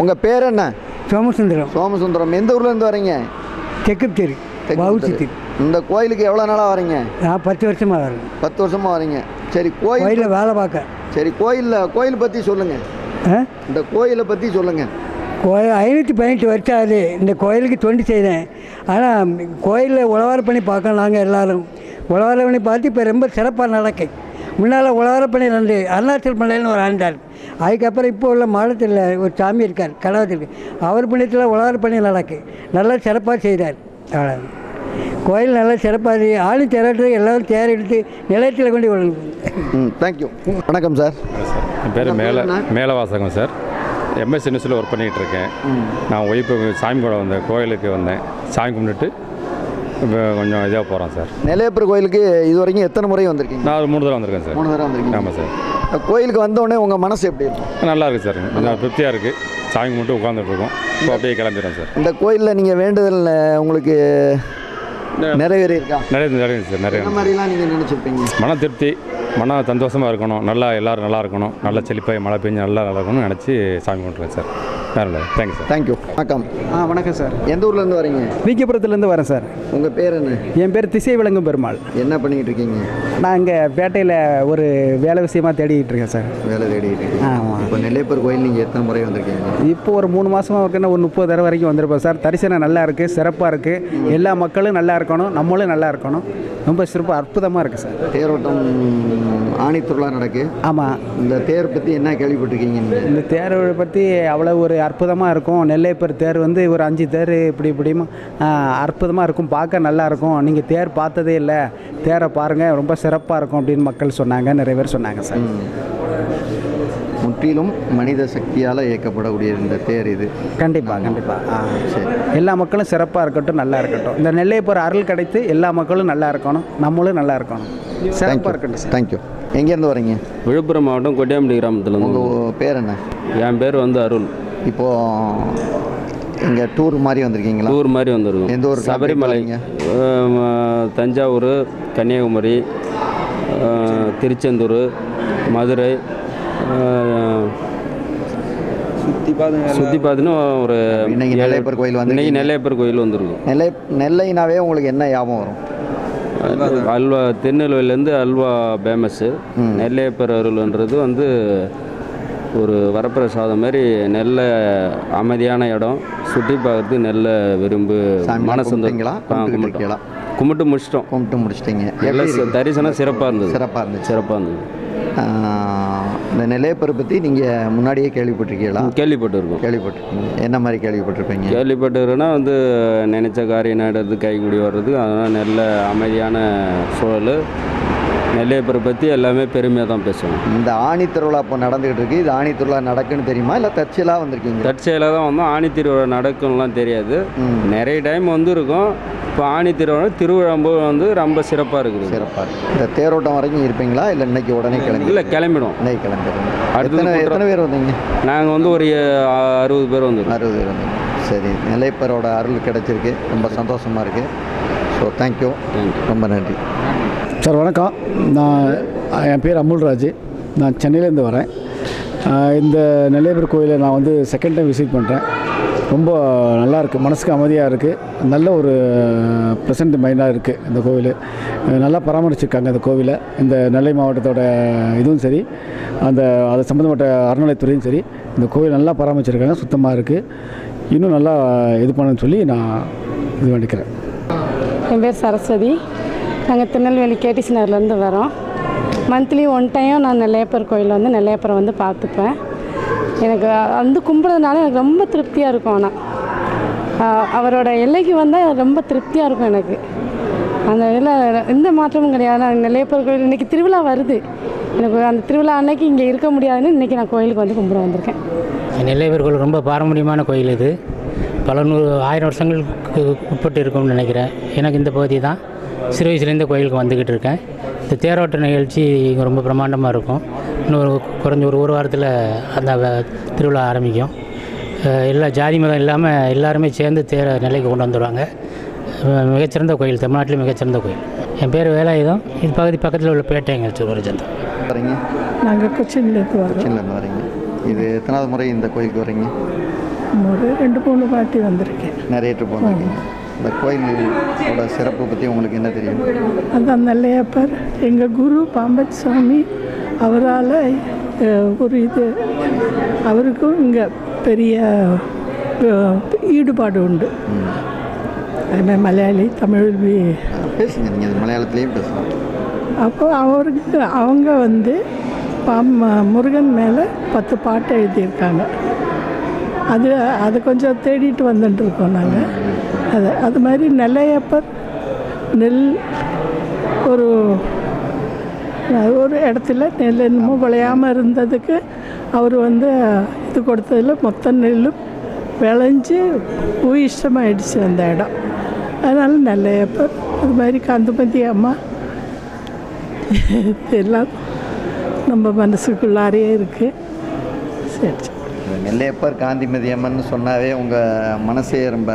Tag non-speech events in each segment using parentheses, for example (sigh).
உங்கள் பேர் என்ன? சோமசுந்தரம். சோமசுந்தரம். எந்த ஊர்லேருந்து வரீங்க? தெற்கு தெரு இந்த கோயிலுக்கு எவ்வளோ நாளாக வரீங்க? நான் பத்து வருஷமாக வரேன். பத்து வருஷமாக வரீங்க. சரி கோயில் கோயிலில் வேலை பார்க்க. சரி கோயிலில் கோயில் பற்றி சொல்லுங்கள்? இந்த கோயிலை பற்றி சொல்லுங்கள் கோயில் ஐநூற்றி பதினெட்டு வருஷம் ஆகுது. இந்த கோயிலுக்கு தொண்டு செய்தேன். ஆனால் கோயிலில் உழவார பண்ணி பார்க்கோம் நாங்கள் எல்லாரும். உழவார பண்ணி பார்த்து இப்போ ரொம்ப சிறப்பாக நடக்கு. முன்னால் உழவார பண்ணி ரெண்டு அருணாச்சல் மலையில்னு ஒரு ஆண்டார் அதுக்கப்புறம் இப்போ உள்ள மாநிலத்தில் ஒரு சாமி இருக்கார் கடவுள் அவர் புண்ணியத்தில் உழவார பண்ணி நடக்கு. நல்லா சிறப்பாக செய்தார் அவ்வளோ கோயில் நல்லா சிறப்பாக இருக்கு. ஆளு திரட்டு எல்லாரும் தேர் எடுத்து நிலையத்தில் கொண்டு ம் தேங்க்யூ வணக்கம் சார் என் பேர் மேல மேலவாசகம் சார் எம்எஸ் யூனிவர்சிட்டியில் ஒர்க் பண்ணிகிட்டு இருக்கேன் நான் ஒய்ஃபு சாமி கூட வந்தேன். கோயிலுக்கு வந்தேன். சாமி கும்பிட்டுட்டு இப்போ கொஞ்சம் இதாக போகிறோம் சார் நெல்லையப்பர் கோயிலுக்கு இது வரைக்கும் எத்தனை முறை வந்திருக்கீங்க? நான் மூணு தடவை வந்திருக்கேன் சார் மூணு தடவை வந்திருக்கீங்க. ஆமாம் சார் கோயிலுக்கு வந்த உடனே உங்கள் மனசு எப்படி இருக்கும்? நல்லா இருக்குது சார். கொஞ்சம் திருப்தியாக இருக்குது சாமி கும்பிட்டு உட்காந்துட்டு இருக்கோம். இப்போ அப்படியே கிளம்பிடுறோம் சார். இந்த கோயிலில் நீங்கள் வேண்டுதல் உங்களுக்கு நிறைவேறி இருக்கா நிறைய நிறைய சார் நிறைய. மாதிரிலாம் நீங்கள் நினச்சிருப்பீங்க? மன திருப்தி மன சந்தோஷமாக இருக்கணும். நல்லா எல்லோரும் நல்லா இருக்கணும். நல்லா செழிப்பாக மழை பெஞ்சு நல்லா நல்லா இருக்கணும்னு நினச்சி சாமி கும்பிட்றேன் சார். வேறு இல்லை தேங்க்யூ சார் தேங்க்யூ வணக்கம். ஆ வணக்கம் சார் எந்த ஊர்லேருந்து வரீங்க? விக்கிபுரத்துலேருந்து வரேன் சார் உங்கள் பேர் என்ன? என் பேர் திசை விளங்கும் பெருமாள். என்ன பண்ணிக்கிட்டு இருக்கீங்க? நான் இங்கே பேட்டையில் ஒரு வேலை விஷயமா தேடிக்கிட்டு இருக்கேன் சார் வேலை தேடிக்கிட்டு இருக்கீங்க. ஆமாம் இப்போ நெல்லையப்பர் கோயில் நீங்கள் எத்தனை முறை வந்திருக்கீங்க? இப்போ ஒரு மூணு மாதமாக இருக்குன்னா ஒரு முப்பது தடவை வரைக்கும் வந்திருப்போம் சார் தரிசனம் நல்லா இருக்குது சிறப்பாக இருக்குது எல்லா மக்களும் நல்லா இருக்கணும் நம்மளும் நல்லா இருக்கணும். ரொம்ப சிறப்பாக அற்புதமாக இருக்குது சார் தேரோட்டம் ஆணி திருவிழா நடக்கு. ஆமாம் இந்த தேர் பற்றி என்ன கேள்விப்பட்டிருக்கீங்க இந்த தேரை பற்றி அவ்வளோ ஒரு அற்புதமாக இருக்கும். நெல்லைப்பர் தேர் வந்து ஒரு அஞ்சு தேர் இப்படி இப்படியும் அற்புதமாக இருக்கும். பார்க்க நல்லா இருக்கும். நீங்கள் தேர் பார்த்ததே இல்லை. தேரை பாருங்கள் ரொம்ப சிறப்பாக இருக்கும் அப்படின்னு மக்கள் சொன்னாங்க. நிறைய பேர் சொன்னாங்க சார். முற்றிலும் மனித சக்தியால் இயக்கப்படக்கூடிய இந்த தேர் இது. கண்டிப்பாக கண்டிப்பாக சரி. எல்லா மக்களும் சிறப்பாக இருக்கட்டும் நல்லா இருக்கட்டும். இந்த நெல்லையப்பர் அருள் கிடைத்து எல்லா மக்களும் நல்லா இருக்கணும். நம்மளும் நல்லா இருக்கணும். சிறப்பாக இருக்கட்டும் சார். தேங்க்யூ எங்கேருந்து வரீங்க? விழுப்புரம் மாவட்டம் கொட்டியாம்பட்டி கிராமத்துலேருந்து உங்கள் பேர் என்ன? என் பேர் வந்து அருள். இப்போது இங்கே டூர் மாதிரி வந்திருக்கீங்களா? டூர் மாதிரி வந்திருக்கோம். எந்த ஊருக்கு? சபரிமலை தஞ்சாவூர் கன்னியாகுமரி திருச்செந்தூர் மதுரை அஹ், சுற்றி பார்த்துன்னு ஒரு இன்னைக்கு நெல்லையப்பர் கோயில் இன்னைக்கு வந்திருக்கீங்க. நெல்லையப்பர் கோயில் வந்திருக்கும். நெல்லை நெல்லைனாவே உங்களுக்கு என்ன ஞாபகம் வரும்? அல்வா திருநெல்வேலியிலேருந்து அல்வா ஃபேமஸ்ஸு நெல்லையப்பர் அருள்ன்றது வந்து ஒரு வரப்பிரசாதம் மாதிரி நெல்ல அமைதியான இடம் சுற்றி பார்க்கறது நெல்ல விரும்பு சாமிலாம் மனசு வந்து- கும்பிட்டீங்களா? கும்பிட்டு முடிச்சிட்டோம். கும்பிட்டு முடிச்சிட்டிங்க. இருக்கு? தரிசனம் சிறப்பாக இருந்தது. சிறப்பாக இருந்துச்சு. சிறப்பாக இருந்தது. இந்த நெல்லையப்பரை பற்றி நீங்கள் முன்னாடியே கேள்விப்பட்டிருக்கீங்களா? கேள்விப்பட்டிருக்கோம். கேள்விப்பட்டிருக்கீங்க என்ன மாதிரி கேள்விப்பட்டிருப்பீங்க? கேள்விப்பட்டிருக்கேன்னா வந்து நினைச்ச காரியம் நடறது கைகூடி வர்றது அதனால் நல்ல அமைதியான சூழல். நெல்லையப்பரை பற்றி எல்லாமே பெருமையாக தான் பேசுவோம். இந்த ஆணி திருவிழா இப்போ நடந்துகிட்டு இருக்கு. இது ஆணி திருவிழா நடக்குன்னு தெரியுமா? இல்லை தற்செயலாக வந்திருக்கீங்க தற்செயலாக தான் வந்தோம். ஆணி திருவிழா நடக்கும்லாம் தெரியாது. நிறைய டைம் வந்திருக்கோம். இப்போ ஆணி திருவிழா திருவிழாம்போது வந்து ரொம்ப சிறப்பாக இருக்குது. சிறப்பாக இருக்கு. இந்த தேரோட்டம் வரைக்கும் இருப்பீங்களா? இல்லை இன்னைக்கு உடனே கிளம்பி இல்லை கிளம்பிடும் இன்னைக்கு கிளம்பிடுங்க அடுத்தது எத்தனை பேர் வந்தீங்க? நாங்கள் வந்து ஒரு அறுபது பேர் வந்துருக்கோம். அறுபது பேர் வந்தீங்க. சரி நெல்லைப்பரோட அருள் கிடைச்சிருக்கு. ரொம்ப சந்தோஷமாக இருக்குது ஸோ தேங்க்யூ ரொம்ப நன்றி. சார் வணக்கம். நான் என் பேர் அமுல்ராஜ் நான் சென்னையிலேருந்து வரேன். இந்த நெல்லையப்பர் கோயிலை நான் வந்து செகண்ட் டைம் விசிட் பண்ணுறேன் ரொம்ப நல்லா இருக்குது மனசுக்கு அமைதியாக இருக்குது நல்ல ஒரு ப்ரெசன்ட் மைண்டாக இருக்குது இந்த கோவில் நல்லா பராமரிச்சிருக்காங்க இந்த கோவிலை. இந்த நெல்லை மாவட்டத்தோட இதுவும் சரி அந்த அது சம்மந்தப்பட்ட அறநிலைத்துறையும் சரி இந்த கோவில் நல்லா பராமரிச்சிருக்காங்க. சுத்தமாக இருக்குது இன்னும் நல்லா இது பண்ணுன்னு சொல்லி நான் இது பண்ணிக்கிறேன் என் பேர் சரஸ்வதி. நாங்கள் திருநெல்வேலி கேடிசி நகர்லேருந்து வரோம். மந்த்லி ஒன் டைம் நான் நெல்லையப்பர் கோயிலில் வந்து நெல்லையப்பரை வந்து பார்த்துப்பேன். எனக்கு வந்து கும்பிட்றதுனால எனக்கு ரொம்ப திருப்தியாக இருக்கும் ஆனால் அவரோட எல்லைக்கு வந்தால் ரொம்ப திருப்தியாக இருக்கும் எனக்கு. அந்த இதில் எந்த மாற்றமும் கிடையாது. நான் நெல்லையப்பர் கோயில் இன்றைக்கி திருவிழா வருது. எனக்கு அந்த திருவிழா அன்னைக்கு இங்கே இருக்க முடியாதுன்னு இன்றைக்கி நான் கோயிலுக்கு வந்து கும்பிட வந்திருக்கேன். நெல்லையப்பர் கோயில் ரொம்ப பாரம்பரியமான கோயில் இது. பல நூறு ஆயிரம் வருஷங்களுக்கு உட்பட்டு இருக்கும்னு நினைக்கிறேன். எனக்கு இந்த பகுதி தான். சிறு வயசுலேருந்து கோயிலுக்கு வந்துக்கிட்டு இருக்கேன். இந்த தேரோட்ட நிகழ்ச்சி இங்கே ரொம்ப பிரம்மாண்டமாக இருக்கும். இன்னொரு குறைஞ்ச ஒரு ஒரு வாரத்தில் அந்த திருவிழா ஆரம்பிக்கும். எல்லா ஜாதி மதம் இல்லாமல் எல்லாருமே சேர்ந்து தேரை நிலைக்கு கொண்டு வந்துடுவாங்க மிகச்சிறந்த கோயில் தமிழ்நாட்டிலே மிகச்சிறந்த கோயில். என் பேர் வேலாயுதம். இது பகுதி பக்கத்தில் உள்ள பேட்டைங்க ஒரு சந்தம் வரீங்க? நாங்கள் கொச்சின்லேருந்து வரோம். கொச்சின்லேருந்து வரீங்க. இது எத்தனாவது முறை இந்த கோயிலுக்கு வரீங்க? ஒரு ரெண்டு மூணு வாட்டி வந்திருக்கேன். நிறைய ட்ரிப் வந்திருக்கீங்க. இந்த கோயிலோட சிறப்பு பற்றி உங்களுக்கு என்ன தெரியும்? அதான் நெல்லையப்பர். எங்கள் குரு பாம்பத் சுவாமி அவரால் ஒரு இது. அவருக்கும் இங்கே பெரிய ஈடுபாடு உண்டு. அதுமாதிரி மலையாளி தமிழ் பேசுங்க. நீங்கள் மலையாளத்துலேயும் பேசலாம் அப்போ அவருக்கு அவங்க வந்து பாம் முருகன் மேலே பத்து பாட்டு எழுதியிருக்காங்க. அது அது கொஞ்சம் தேடிட்டு வந்துட்டு இருக்கோம் நாங்கள் அது அது மாதிரி நெல்லையப்பர் நெல் ஒரு ஒரு இடத்துல நெல் என்னமோ விளையாமல் இருந்ததுக்கு அவர் வந்து இது கொடுத்ததில் மொத்த நெல்லும் விளைஞ்சு உயிஷ்டமாயிடுச்சு அந்த இடம். அதனால் நெல்லையப்பர் அது மாதிரி கந்தமதி அம்மா எல்லாம் நம்ம மனசுக்குள்ளாரையே இருக்குது சரி சரி. நெல்லையப்பர் காந்திமதி அம்மன் சொன்னாவே உங்கள் மனசே ரொம்ப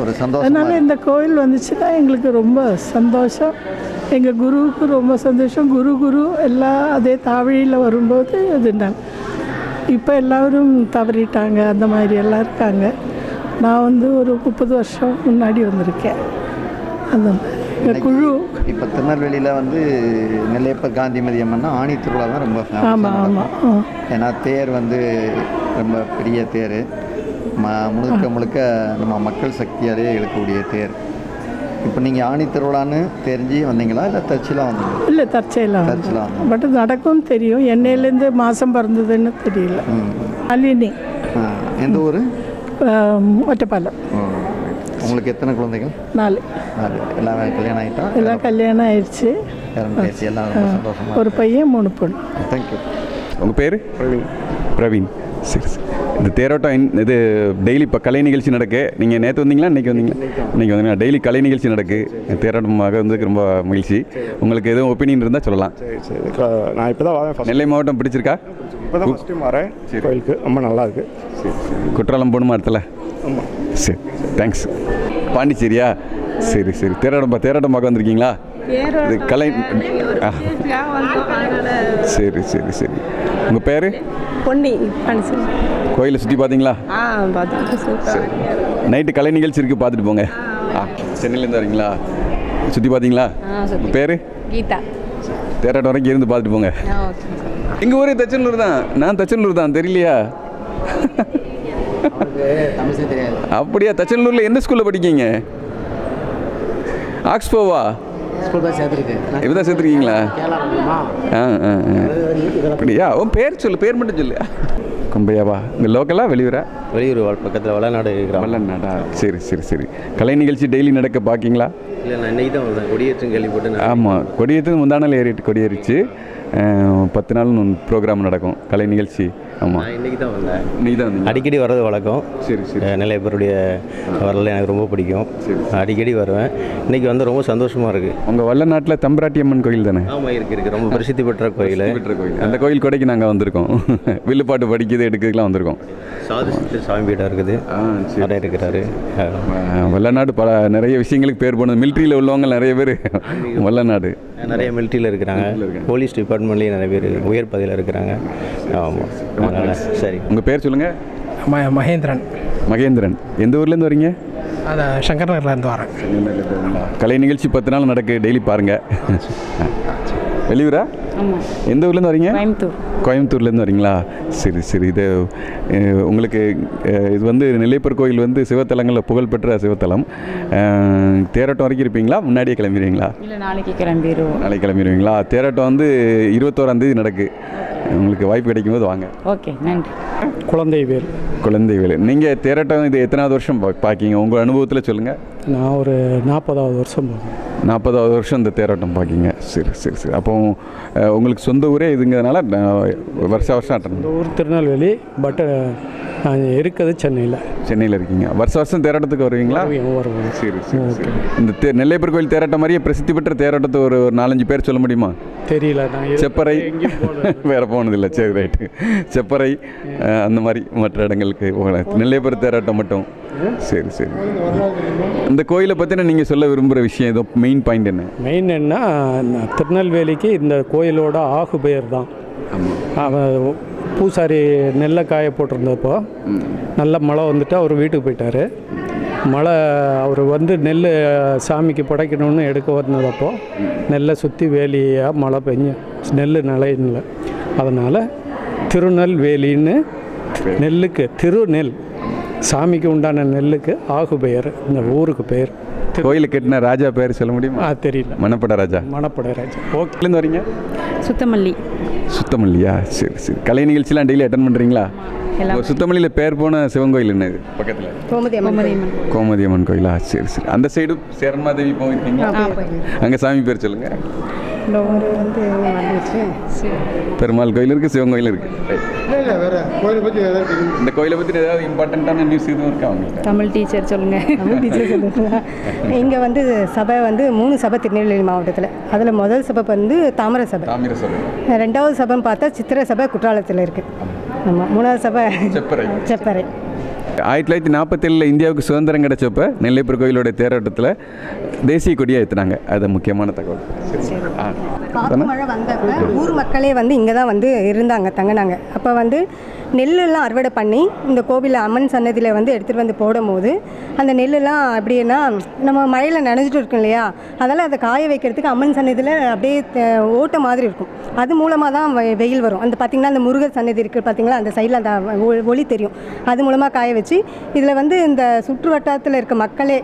ஒரு சந்தோஷமா அதனால் இந்த கோயில் வந்துச்சுன்னா எங்களுக்கு ரொம்ப சந்தோஷம். எங்கள் குருவுக்கு ரொம்ப சந்தோஷம். குரு குரு எல்லாம் அதே தாவழியில் வரும்போது அது இப்போ எல்லாரும் தவறிட்டாங்க. அந்த மாதிரி எல்லாம் இருக்காங்க. நான் வந்து ஒரு முப்பது வருஷம் முன்னாடி வந்திருக்கேன். அந்த குழு. இப்போ திருநெல்வேலியில் வந்து நெல்லையப்பர் காந்திமதி அம்மன்னா ஆணி திருவிழா தான் ரொம்ப ஆமாம். ஆமாம் ஏன்னா தேர் வந்து ரொம்ப பெரிய தேர். ம முழுக்க முழுக்க நம்ம மக்கள் சக்தியாலே இருக்கக்கூடிய தேர். இப்போ நீங்கள் ஆணி திருவிழான்னு தெரிஞ்சு வந்தீங்களா? இல்லை தர்ச்சிலாம் வந்தீங்களா? இல்லை தர்ச்சையெல்லாம் தர்ச்சிலாம் பட் நடக்கும் தெரியும். என்னையிலேருந்து மாதம் பிறந்ததுன்னு தெரியல. அலினி. எந்த ஊர்? ஒட்டப்பாலம். உங்களுக்கு எத்தனை குழந்தைகள்? நாலு. நாலு. எல்லாம் கல்யாணம் ஆகிட்டா எல்லாம் கல்யாணம் ஆயிடுச்சு. ஒரு பையன் மூணு பொண்ணு. தேங்க்யூ உங்கள் பேர்? பிரவீன். பிரவீன். சரி சரி. இந்த தேரோட்டம் இன்- இது டெய்லி இப்போ கலை நிகழ்ச்சி நடக்கு. நீங்கள் நேற்று வந்தீங்களா? இன்றைக்கி வந்தீங்களா? இன்றைக்கி வந்தீங்களா? டெய்லி கலை நிகழ்ச்சி நடக்கு. தேரோட்டமாக வந்ததுக்கு ரொம்ப மகிழ்ச்சி. உங்களுக்கு எதுவும் ஒப்பீனியன் இருந்தால் சொல்லலாம். சரி நான் இப்போ தான் நெல்லை மாவட்டம் பிடிச்சிருக்கா? இப்போ தான் ஃபஸ்ட் டைம் வரேன். கோயிலுக்கு. ரொம்ப நல்லா இருக்கு. குற்றாலம் போகணுமா இடத்துல? ஆமாம் சரி தேங்க்ஸ் பாண்டிச்சேரியா? சரி சரி. தேரோட்டம் தேரோட்டம் பார்க்க வந்திருக்கீங்களா? இது கலை ஆ. சரி சரி சரி. உங்கள் பேர்? பொன்னி கோயிலை சுற்றி பார்த்தீங்களா? நைட்டு கலை நிகழ்ச்சி இருக்குது பார்த்துட்டு போங்க. ஆ சென்னையிலேருந்து வரீங்களா? சுற்றி பார்த்தீங்களா? உங்கள் பேர்? கீதா. தேராட்டம் வரைக்கும் இருந்து பார்த்துட்டு போங்க. எங்கள் ஊரே தச்சனூர் தான். நான் தச்சனூர் தான் தெரியலையா? அப்படியா? தச்சனூரில் எந்த ஸ்கூலில் படிக்கீங்க? ஆக்ஸ்போவா? ஸ்கூல் தான் சேர்த்துருக்கேன் இப்போ தான் சேர்த்துருக்கீங்களா? ஆ ஆ. அப்படியா? உன் பேர் சொல்லு பேர் மட்டும் சொல்லு. கொம்பையாவா இங்கே லோக்கலா வெளியூரா? வெளியூர் பக்கத்தில் வளநாடு வல்லநாடா சரி சரி சரி. கலை நிகழ்ச்சி டெய்லி நடக்க பார்க்கிங்களா இல்லை நான் இன்னைக்கு தான் வந்தேன். கொடியேற்றம் கேள்விப்பட்டு ஆமாம் கொடியேற்று முந்தானால் ஏறிட்டு கொடியேறிச்சு. பத்து நாள் ப்ரோக்ராம் நடக்கும். கலை நிகழ்ச்சி. ஆமாம் நான் இன்னைக்கு தான் வந்தேன். நீ தான் வந்தீங்க அடிக்கடி வர்றது வழக்கம். சரி சரி. நிறைய பேருடைய வரல எனக்கு ரொம்ப பிடிக்கும். அடிக்கடி வருவேன். இன்னைக்கு வந்து ரொம்ப சந்தோஷமாக இருக்குது உங்கள் வல்லநாட்டில் தம்பராட்டி அம்மன் கோயில் தானே? ஆமாம் இருக்குது இருக்குது ரொம்ப பிரசித்தி பெற்ற கோயில். பெற்ற கோயில். அந்த கோயில் கொடைக்கு நாங்கள் வந்திருக்கோம். (laughs) வில்லுப்பாட்டு படிக்கிறது எடுக்கிறதுக்கெலாம் வந்திருக்கோம். சாது சாமி பீடம் இருக்குது. ஆ சரி. நிறைய இருக்கிறாரு வல்லநாடு பல நிறைய விஷயங்களுக்கு பேர் போனது. மிலிட்ரியில் உள்ளவங்க நிறைய பேர் வல்லநாடு. நிறைய மிலிட்ரியில் இருக்கிறாங்க. போலீஸ் டிபார்ட்மெண்ட்லேயும் நிறைய பேர் உயர் பதவியில் இருக்கிறாங்க. ஆமாம் அதனால் சரி. உங்கள் பேர் சொல்லுங்கள் ம மகேந்திரன். மகேந்திரன். எந்த ஊர்லேருந்து வரீங்க? அதை சங்கர் நகர்லேருந்து வரேன். கலை நிகழ்ச்சி பத்து நாள் நடக்கு டெய்லி பாருங்கள் வெளியூரா? ஆமாம் எந்த ஊர்லேருந்து வரீங்க? கோயம்புத்தூர். கோயம்புத்தூர்லேருந்து வரீங்களா? சரி சரி. இது உங்களுக்கு இது வந்து நெல்லையப்பர் கோயில் வந்து சிவத்தலங்களில் புகழ்பெற்ற சிவத்தலம். தேரோட்டம் வரைக்கும் இருப்பீங்களா? முன்னாடியே கிளம்பிடுவீங்களா? இல்லை நாளைக்கு கிளம்பிடுவோம் நாளைக்கு கிளம்பிடுவீங்களா? தேரோட்டம் வந்து இருபத்தோராந்தேதி நடக்கு. உங்களுக்கு வாய்ப்பு கிடைக்கும்போது வாங்க. ஓகே நன்றி. குழந்தை வேல். குழந்தை வேலை. நீங்கள் தேரோட்டம் இது எத்தனாவது வருஷம் பா பார்க்கீங்க உங்கள் அனுபவத்தில் சொல்லுங்கள் நான் ஒரு நாற்பதாவது வருஷம் போகிறேன் நாற்பதாவது வருஷம் இந்த தேரோட்டம் பார்க்கிங்க சரி சரி சரி. அப்போ உங்களுக்கு சொந்த ஊரே இதுங்கிறதுனால வருஷ வருஷம் அட்டன் ஊர் திருநெல்வேலி பட் நான் இருக்கிறது சென்னையில். சென்னையில் இருக்கீங்க. வருஷ வருஷம் தேரோட்டத்துக்கு வருவீங்களா? வருவோம் சரி சரி சரி. இந்த தே நெல்லையப்பர் கோயில் தேரோட்டம் மாதிரியே பிரசித்தி பெற்ற தேரோட்டத்தை ஒரு ஒரு நாலஞ்சு பேர் சொல்ல முடியுமா? தெரியல நான் செப்பறை. (laughs) வேற போனதில்லை. சரி ரைட்டு செப்பறை அந்த மாதிரி மற்ற இடங்களுக்கு போகல நெல்லையப்பர் தேரோட்டம் மட்டும். சரி சரி. இந்த கோயிலை பற்றின நீங்கள் சொல்ல விரும்புகிற விஷயம் ஏதோ மெயின் பாயிண்ட் என்ன? மெயின் என்ன திருநெல்வேலிக்கு இந்த கோயிலோட ஆகு பெயர் தான் அவன் பூசாரி நெல்லை காய போட்டிருந்தப்போ நல்ல மழை வந்துட்டு அவர் வீட்டுக்கு போயிட்டார். மழை அவர் வந்து நெல் சாமிக்கு படைக்கணும்னு எடுக்க வந்ததப்போ நெல்லை சுற்றி வேலியாக மழை பெஞ்சு நெல் நிலையில அதனால் திருநெல்வேலின்னு நெல்லுக்கு திருநெல் சாமிக்கு உண்டான நெல்லுக்கு ஆகு பெயர். இந்த ஊருக்கு பெயர். கோயிலுக்கு கட்டின ராஜா பேர் சொல்ல முடியுமா? தெரியல. மணப்பட ராஜா. மணப்படை ராஜா. ஓகேலேருந்து வரீங்க? சுத்தமல்லி. சுத்தமல்லியா? சரி சரி. கலை நிகழ்ச்சிலாம் டெய்லி அட்டன் பண்ணுறீங்களா. சுத்தமல்லியில் பேர் போன சிவன் கோயில் என்ன இது? பக்கத்தில். கோமதி அம்மன் கோமதி அம்மன் கோயிலா? சரி சரி. அந்த சைடு சேரன்மாதேவி போயிருக்கீங்களா. அங்கே சாமி பேர் சொல்லுங்க வந்து வந்துச்சு. பெருமாள் கோயில் இருக்குது சிவன் கோயில் இருக்குது இந்த கோயிலை பற்றி ஏதாவது இம்பார்ட்டண்ட்டான நியூஸ் எதுவும் இருக்கா தமிழ் டீச்சர் சொல்லுங்க. தமிழ் டீச்சர் சொல்லுங்க. இங்கே வந்து சபை வந்து மூணு சபை திருநெல்வேலி மாவட்டத்தில். அதில் முதல் சபை வந்து தாமர சபை. தாமிர சபை. ரெண்டாவது சபைன்னு பார்த்தா சித்திரை சபை குற்றாலத்தில் இருக்குது ஆமாம் மூணாவது சபை செப்பறை. செப்பறை. ஆயிரத்தி தொள்ளாயிரத்தி நாற்பத்தேழில் இந்தியாவுக்கு சுதந்திரம் கிடைச்சப்ப நெல்லைப்பூர் கோயிலோட தேரோட்டத்தில் தேசிய கொடியை ஏற்றுனாங்க அது முக்கியமான தகவல். சரி ஆ. காற்று மழை வந்தப்ப ஊர் மக்களே வந்து இங்கே தான் வந்து இருந்தாங்க தங்கினாங்க. அப்போ வந்து நெல்லெல்லாம் அறுவடை பண்ணி இந்த கோவில் அம்மன் சன்னதியில் வந்து எடுத்துகிட்டு வந்து போடும்போது அந்த நெல்லெல்லாம் எப்படின்னா நம்ம மழையில் நனைஞ்சிட்டு இருக்கும் இல்லையா? அதனால் அதை காய வைக்கிறதுக்கு அம்மன் சன்னதியில் அப்படியே ஓட்டை மாதிரி இருக்கும். அது மூலமாக தான் வெயில் வரும். அந்த பார்த்திங்கன்னா அந்த முருகர் சன்னதி இருக்குது பார்த்தீங்களா அந்த சைடில் அந்த ஒளி தெரியும். அது மூலமாக காய வச்சு இதில் வந்து இந்த சுற்று வட்டாரத்தில் இருக்க மக்களே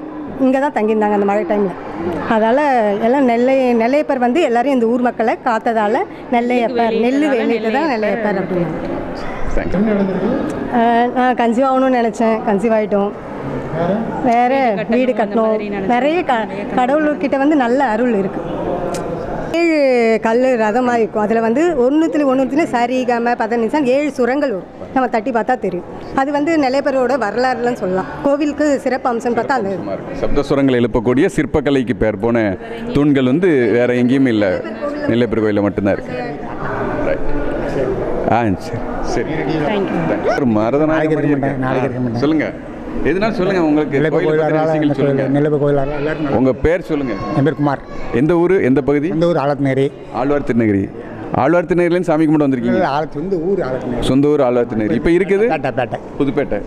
இங்கே தான் தங்கியிருந்தாங்க அந்த மழை டைமில் அதால் எல்லாம் நெல்லை நெல்லையப்பர் வந்து எல்லாரும் இந்த ஊர் மக்களை காத்ததால் நெல்லையப்பர் நெல் வேலிட்டு தான் நெல்லையப்பர் அப்படின்னாங்க. அஹ் நான் கன்சீவ் ஆகணும்னு நினச்சேன். கன்சீவ் ஆகிட்டோம் வேற வீடு கட்டணும். நிறைய க கடவுள்கிட்ட வந்து நல்ல அருள் இருக்குது ஏழு கல் ரதம் மாதிரி இருக்கும். அதில் வந்து ஒன்றுத்துல ஒன்றுத்துல சரி கம பதனிசான் ஏழு சுரங்கள் வரும். நம்ம தட்டி பார்த்தா தெரியும். அது வந்து நிலையப்பரோட வரலாறுலாம் சொல்லலாம். கோவிலுக்கு சிறப்பு அம்சம்னு பார்த்தா அந்த சப்தஸ்வரங்கள் எழுப்பக்கூடிய சிற்பக்கலைக்கு பேர் போன தூண்கள் வந்து வேற எங்கேயும் இல்லை. நெல்லைப்பூர் கோயிலில் மட்டும்தான் இருக்கு. ஆ சரி. சரி. ஒரு மரதநாயகர் சொல்லுங்க. எதுனாலும் சொல்லுங்க உங்களுக்கு நெல்லப்ப கோயில் உங்க பேர் சொல்லுங்க. என் பேர் குமார். எந்த ஊர் எந்த பகுதி? இந்த ஊர்? ஆலத்நேரி ஆழ்வார் திருநகரி. ஆழ்வார் திருநகரிலேருந்து சாமி கும்பிட்டு வந்திருக்கீங்க. ஆலத்து வந்து ஊர் ஆலத்நேரி சொந்த ஊர் ஆழ்வார் திருநகரி. இப்போ இருக்குது? பேட்டை பேட்டை. புதுப்பேட்டை.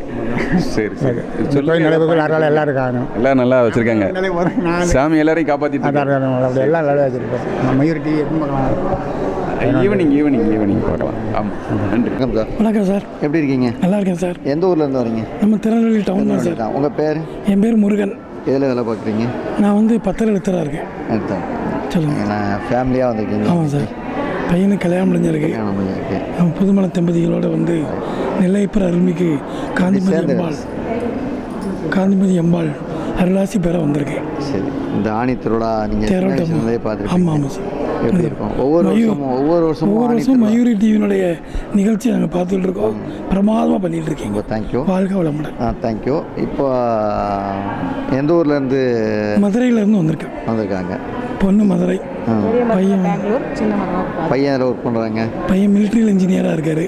சரி சரி. நெல்லப்ப கோயில் அறால எல்லாம் இருக்காங்க. எல்லாம் நல்லா வச்சிருக்காங்க. சாமி எல்லாரையும் அப்படி எல்லாம் நல்லா வச்சிருக்கோம். Mayur TV evening evening evening பார்க்கலாம் ஆமாம் நன்றி. வணக்கம் சார். வணக்கம் சார். எப்படி இருக்கீங்க? நல்லா இருக்கேன் சார். எந்த ஊர்லேருந்து வரீங்க? நம்ம திருநெல்வேலி டவுன் தான் சார். உங்கள் பேர்? என் பேர் முருகன். எதில் வேலை பார்க்குறீங்க? நான் வந்து பத்திர எழுத்தராக இருக்கேன். எடுத்தேன் சொல்லுங்க. நான் ஃபேமிலியாக வந்திருக்கீங்க. ஆமாம் சார். பையனுக்கு கல்யாணம் முடிஞ்சிருக்கு. கல்யாணம் முடிஞ்சிருக்கு. அவன் புதுமலை தம்பதிகளோட வந்து நெல்லையப்பர் அருள்மிகு காந்திமதி அம்பாள். காந்திமதி அம்பாள் அருளாசி பெற வந்திருக்கேன். சரி. இந்த ஆணி திருவிழா நீங்கள். சின்ன ஆமாம் ஆமாம் சார். எப்படி இருக்கும்? ஒவ்வொரு. வருஷமும் ஒவ்வொரு வருஷமும் ஒவ்வொரு ஆணி வருஷம் மயூரி டிவியினுடைய நிகழ்ச்சி நாங்கள் பார்த்துட்டு இருக்கோம். பிரமாதமாக பண்ணிட்டு இருக்கீங்க. தேங்க்யூ வாழ்க வளமுடன். ஆ தேங்க்யூ இப்போ எந்த ஊர்லேருந்து மதுரையிலேருந்து வந்திருக்கேன். வந்திருக்காங்க? பொண்ணு மதுரை. பையன் பெங்களூர் பையன் ஒர்க் பண்ணுறாங்க பையன் மிலிட்ரியில் இன்ஜினியராக இருக்காரு.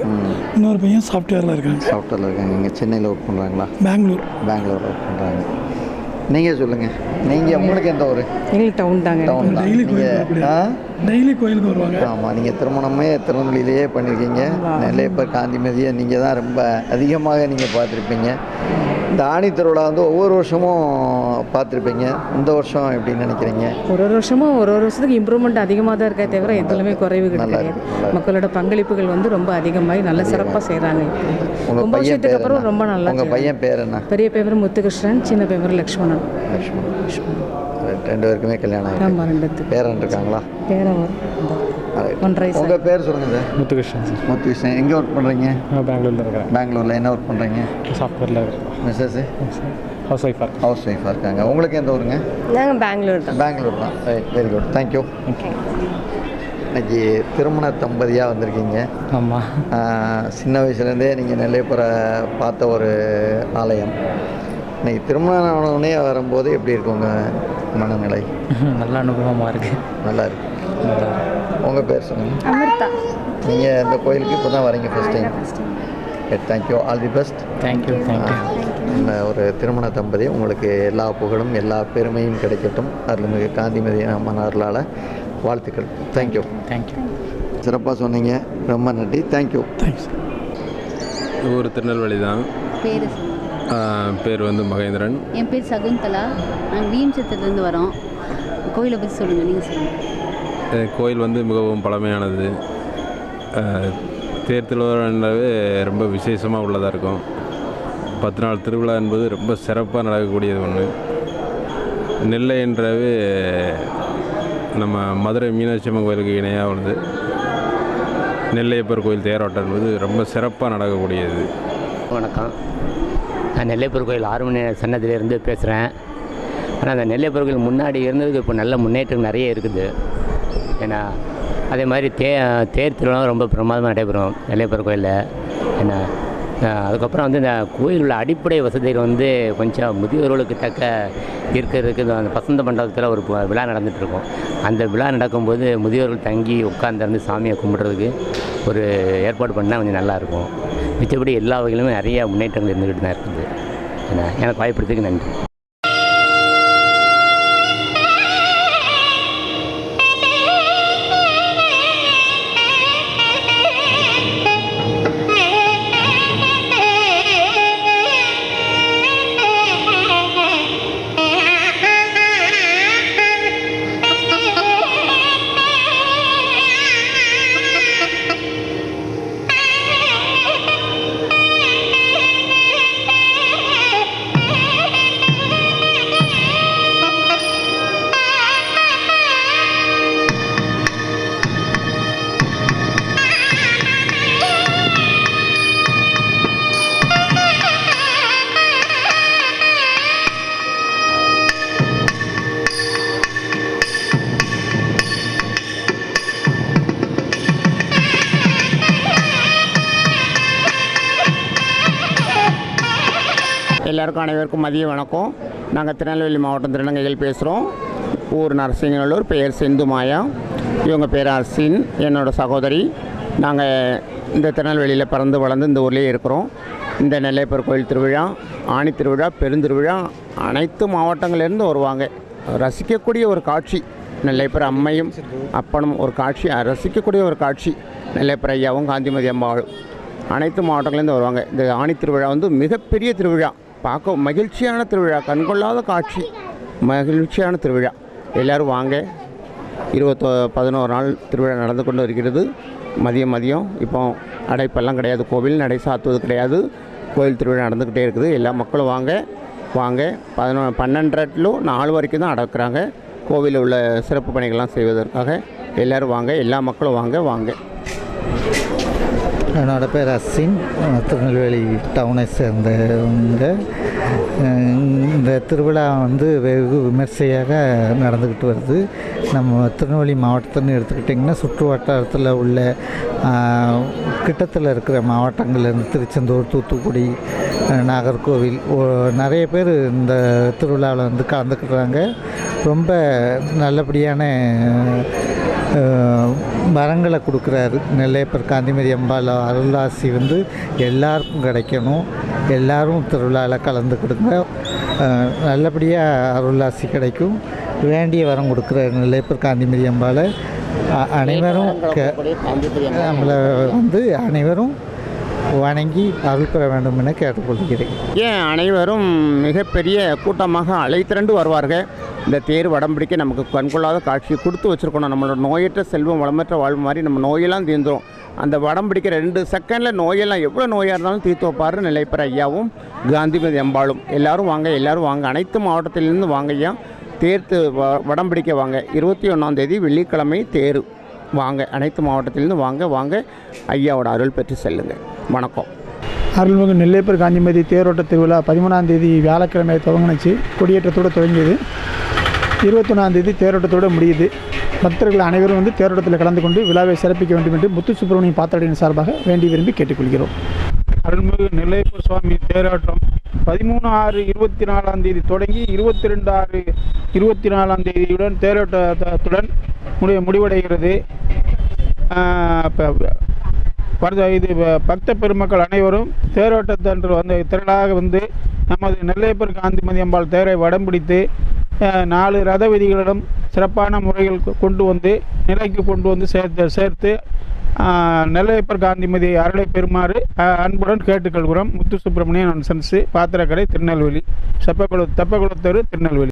இன்னொரு பையன் சாஃப்ட்வேரில் இருக்காங்க. சாஃப்ட்வேரில் இருக்காங்க. இங்கே சென்னையில் ஒர்க் பண்ணுறாங்களா பெங்களூர். பெங்களூரில் ஒர்க் பண்ணுறாங்க நீங்கள் சொல்லுங்கள் நீங்கள் உங்களுக்கு எந்த ஊர்? எங்களுக்கு டவுன் தாங்க. டவுன் தான். டெய்லி நீங்கள் டெய்லி கோயிலுக்கு வருவாங்க. ஆமாம் நீங்கள் திருமணமே திருநெல்வேலியிலேயே பண்ணியிருக்கீங்க நெல்லையப்பர் காந்திமதியை நீங்கள் தான் ரொம்ப அதிகமாக நீங்கள் பார்த்துருப்பீங்க. இந்த ஆணி திருவிழா வந்து ஒவ்வொரு வருஷமும் பார்த்துருப்பீங்க. இந்த வருஷம் எப்படின்னு நினைக்கிறீங்க? ஒரு ஒரு வருஷமும் ஒரு ஒரு வருஷத்துக்கு இம்ப்ரூவ்மெண்ட் அதிகமாக தான் இருக்கே தவிர எதுலையுமே நல்லா கிடையாது. மக்களோட பங்களிப்புகள் வந்து ரொம்ப அதிகமாகி நல்ல சிறப்பாக செய்கிறாங்க பேர் அப்புறம்? ரொம்ப நல்லா உங்கள் பையன் பேர் என்ன? பெரிய பேர் முத்துகிருஷ்ணன் சின்ன பேர் லக்ஷ்மணன். லக்ஷ்மண் ரெண்டு பேருக்குமே கல்யாணம் ஆமாம் ரெண்டு பேரன் இருக்காங்களா? பேரன் ஒன்றரை உங்கள் பேர் சொல்லுங்கள் சார். முத்துகிருஷ்ணன் சார். முத்துகிருஷ்ணன். எங்கே ஒர்க் பண்ணுறீங்க நான் பெங்களூரில் இருக்கிறேன். பெங்களூரில் என்ன ஒர்க் பண்ணுறீங்க சாஃப்ட்வேரில் இருக்கிறேன் மிஸ்ஸஸ் ஹவுஸ் ஒய்ஃபாக ஹவுஸ் ஒய்ஃபாக இருக்காங்க. உங்களுக்கு எந்த ஊருங்க? நாங்கள் பெங்களூர் தான். பெங்களூர் தான். ரைட் வெரி குட் தேங்க்யூ இன்னைக்கு திருமண தம்பதியாக வந்திருக்கீங்க. ஆமாம் சின்ன வயசுலேருந்தே நீங்கள் நெல்லைப்புற பார்த்த ஒரு ஆலயம். இன்னைக்கு திருமணம் ஆனவுடனே வரும்போது எப்படி இருக்கு உங்கள் மனநிலை? (laughs) நல்ல அனுபவமாக இருக்குது நல்லா இருக்கு. உங்கள் பேர் சொல்லுங்கள் அமிர்தா. நீங்கள் இந்த கோயிலுக்கு இப்போ தான் வரீங்க first time thank you all the best thank you இந்த ஒரு திருமண தம்பதி உங்களுக்கு எல்லா புகழும் எல்லா பெருமையும் கிடைக்கட்டும். அருள்மிகு காந்திமதி அம்மன் அருளால் வாழ்த்துக்கள். தேங்க்யூ தேங்க்யூ சிறப்பாக சொன்னீங்க. ரொம்ப நன்றி. தேங்க்யூ தேங்க்ஸ் ஊர் திருநெல்வேலி தான். பேர்? பேர் வந்து மகேந்திரன். என் பேர் சகுந்தலா. நாங்கள் விஎம்சத்திலேருந்து வரோம். கோயிலை பற்றி சொல்லுங்கள் நீங்கள் சொல்லுங்கள் கோயில் வந்து மிகவும் பழமையானது. தேர் திருவிழாவே ரொம்ப விசேஷமாக உள்ளதாக இருக்கும். பத்து நாள் திருவிழா என்பது ரொம்ப சிறப்பாக நடக்கக்கூடியது ஒன்று நெல்லை நெல்லைன்றவே நம்ம மதுரை மீனாட்சி அம்மன் கோயிலுக்கு இணையாக உள்ளது. நெல்லையப்பர் கோயில் தேரோட்டம் என்பது ரொம்ப சிறப்பாக நடக்கக்கூடியது. வணக்கம். நான் நெல்லையப்பர் கோயில் ஆறு மணி சன்னதியிலேருந்து பேசுகிறேன் ஆனால் அந்த நெல்லையப்பர் கோயில் முன்னாடி இருந்ததுக்கு இப்போ நல்ல முன்னேற்றம் நிறைய இருக்குது. ஏன்னா அதே மாதிரி தே தேர் திருவிழா ரொம்ப பிரமாதமாக நடைபெறும் நெல்லையப்பர் கோயிலில். ஏன்னா அதுக்கப்புறம் வந்து இந்த கோயில் உள்ள அடிப்படை வசதிகள் வந்து கொஞ்சம் முதியோர்களுக்கு தக்க இருக்கிறதுக்கு இந்த அந்த பசந்த மண்டபத்தில் ஒரு விழா நடந்துட்டு இருக்கும். அந்த விழா நடக்கும்போது முதியோர்கள் தங்கி உட்காந்துருந்து சாமியை கும்பிட்றதுக்கு ஒரு ஏற்பாடு பண்ணால் கொஞ்சம் நல்லாயிருக்கும் மிச்சபடி எல்லா வகையிலுமே நிறைய முன்னேற்றங்கள் இருந்துக்கிட்டு தான் இருக்குது. ஏன்னா எனக்கு வாய்ப்படுறதுக்கு நன்றி. எல்லாருக்கும் அனைவருக்கும் மதிய வணக்கம். நாங்கள் திருநெல்வேலி மாவட்டம் திருநங்கைகள் பேசுகிறோம் ஊர் நரசிங்கநல்லூர் பெயர் செந்து மாயா. இவங்க பேர் அர்சின் என்னோடய சகோதரி. நாங்கள் இந்த திருநெல்வேலியில் பிறந்து வளர்ந்து இந்த ஊர்லேயே இருக்கிறோம். இந்த நெல்லையப்பர் கோயில் திருவிழா ஆணி திருவிழா பெருந்திருவிழா அனைத்து மாவட்டங்கள்லேருந்து வருவாங்க. ரசிக்கக்கூடிய ஒரு காட்சி. நெல்லையப்பர் அம்மையும் அப்பனும் ஒரு காட்சி. ரசிக்கக்கூடிய ஒரு காட்சி. நெல்லையப்பர் ஐயாவும் காந்திமதி அம்மாவும். அனைத்து மாவட்டங்கள்லேருந்து வருவாங்க. இந்த ஆணி திருவிழா வந்து மிகப்பெரிய திருவிழா. பார்க்க மகிழ்ச்சியான திருவிழா கண்கொள்ளாத காட்சி. மகிழ்ச்சியான திருவிழா. எல்லோரும் வாங்க. இருபத்தோ பதினோரு நாள் திருவிழா நடந்து கொண்டு வருகிறது. மதியம் மதியம். இப்போ அடைப்பெல்லாம் கிடையாது. கோவில் நடை சாத்துவது கிடையாது. கோயில் திருவிழா நடந்துக்கிட்டே இருக்குது. எல்லா மக்களும் வாங்க. வாங்க. பதினோ பன்னெண்டரை நாலு வரைக்கும் தான் அடக்குறாங்க கோவிலில் உள்ள சிறப்பு பணிகள்லாம் செய்வதற்காக எல்லோரும் வாங்க. எல்லா மக்களும் வாங்க. வாங்க. என்னோட பேர் அசின். திருநெல்வேலி டவுனை சேர்ந்தவங்க. இந்த திருவிழா வந்து வெகு விமர்சையாக நடந்துக்கிட்டு வருது. நம்ம திருநெல்வேலி மாவட்டத்துன்னு எடுத்துக்கிட்டிங்கன்னா சுற்று வட்டாரத்தில் உள்ள கிட்டத்தில் இருக்கிற மாவட்டங்கள்ல இருந்து திருச்செந்தூர் தூத்துக்குடி நாகர்கோவில் ஓ- நிறைய பேர் இந்த திருவிழாவில் வந்து கலந்துக்கிறாங்க ரொம்ப நல்லபடியான வரங்களை கொடுக்குறாரு. நெல்லையப்பர் காந்திமதி அம்பாள் அருளாசி வந்து எல்லாருக்கும் கிடைக்கணும். எல்லாரும் திருவிழாவில் கலந்துக்கிடுங்க நல்லபடியாக அருளாசி கிடைக்கும். வேண்டிய வரம் கொடுக்குறாரு நெல்லையப்பர் காந்திமதி அம்பாளை. அனைவரும் க- நம்மளை வந்து அனைவரும் வணங்கி அருள் பெற வேண்டும் என கேட்டுக்கொள்கிறேன். ஏன் அனைவரும் மிகப்பெரிய கூட்டமாக அழைத்திரண்டு வருவார்கள்? இந்த தேர் வடம்பிடிக்க நமக்கு கண்கொள்ளாத காட்சியை கொடுத்து வச்சுருக்கணும். நம்மளோட நோயற்ற செல்வம் வளமற்ற வாழ்வு மாதிரி நம்ம நோயெல்லாம் தீர்ந்துரும். அந்த வடம் பிடிக்கிற ரெண்டு செகண்டில் நோயெல்லாம் எவ்வளோ நோயாக இருந்தாலும் தீர்த்து வைப்பார் நிலைப்பெற ஐயாவும் காந்திமதி அம்பாளும். எல்லோரும் வாங்க எல்லாரும் வாங்க. அனைத்து மாவட்டத்திலிருந்து வாங்க ஐயா. தேர்த்து வ- வடம் பிடிக்க வாங்க. இருபத்தி ஒன்றாந்தேதி வெள்ளிக்கிழமை தேர். வாங்க அனைத்து மாவட்டத்திலிருந்து வாங்க வாங்க. ஐயாவோட அருள் பெற்று செல்லுங்கள் வணக்கம். அருள்மிகு நெல்லைப்பர் காந்திமதி தேரோட்ட திருவிழா பதிமூணாம் தேதி வியாழக்கிழமை துவங்கினுச்சு. கொடியேற்றத்தோடு தொடங்கியது இருபத்தொன்னாந்தேதி தேரோட்டத்தோடு முடியுது. பக்தர்கள் அனைவரும் வந்து தேரோட்டத்தில் கலந்து கொண்டு விழாவை சிறப்பிக்க வேண்டும் என்று முத்து சுப்பிரமணியம் பாத்தாடியின் சார்பாக வேண்டி விரும்பி கேட்டுக்கொள்கிறோம். அருள்மிகு நெல்லைப்பூர் சுவாமி தேரோட்டம் பதிமூணு ஆறு இருபத்தி நாலாம் தேதி தொடங்கி இருபத்தி ரெண்டு ஆறு இருபத்தி நாலாம் தேதியுடன் தேரோட்டத்துடன் முடி முடிவடைகிறது இப்போ வருது இது பக்த பெருமக்கள் அனைவரும் தேரோட்டத்தன்று வந்து திரளாக வந்து நமது நெல்லையப்பர் காந்திமதி அம்பாள் தேரை வடம் பிடித்து நாலு ரத விதிகளிடம் சிறப்பான முறைகள் கொ- கொண்டு வந்து நிலைக்கு கொண்டு வந்து சேர்த்து சேர்த்து நெல்லையப்பர் காந்திமதி அருளை பெறுமாறு அன்புடன் கேட்டுக்கொள்கிறோம். முத்து சுப்பிரமணியன் சன்ஸு பாத்திரக்கடை திருநெல்வேலி. செப்பக்குள தெப்பக்குளத்தெரு திருநெல்வேலி.